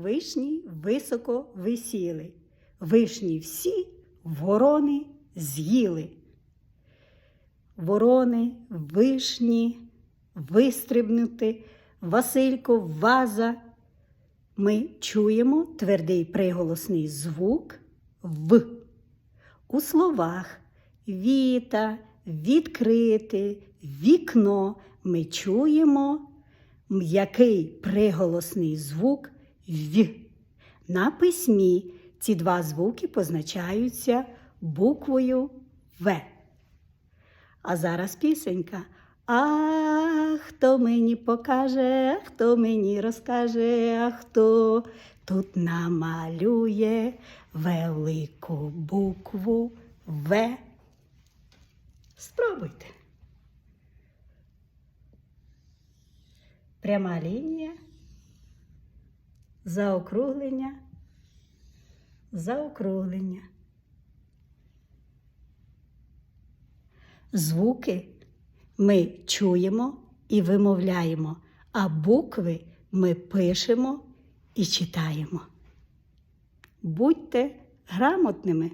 вишні високо висіли. Вишні всі ворони з'їли. Ворони, вишні, вистрибнути, Василько, ваза. Ми чуємо твердий приголосний звук В. У словах віта, відкрити, вікно ми чуємо м'який приголосний звук В. На письмі ці два звуки позначаються буквою В. А зараз пісенька. А хто мені покаже, а хто мені розкаже, а хто тут намалює велику букву В. Спробуйте. Пряма лінія, заокруглення, заокруглення. Звуки ми чуємо і вимовляємо, а букви ми пишемо і читаємо. Будьте грамотними.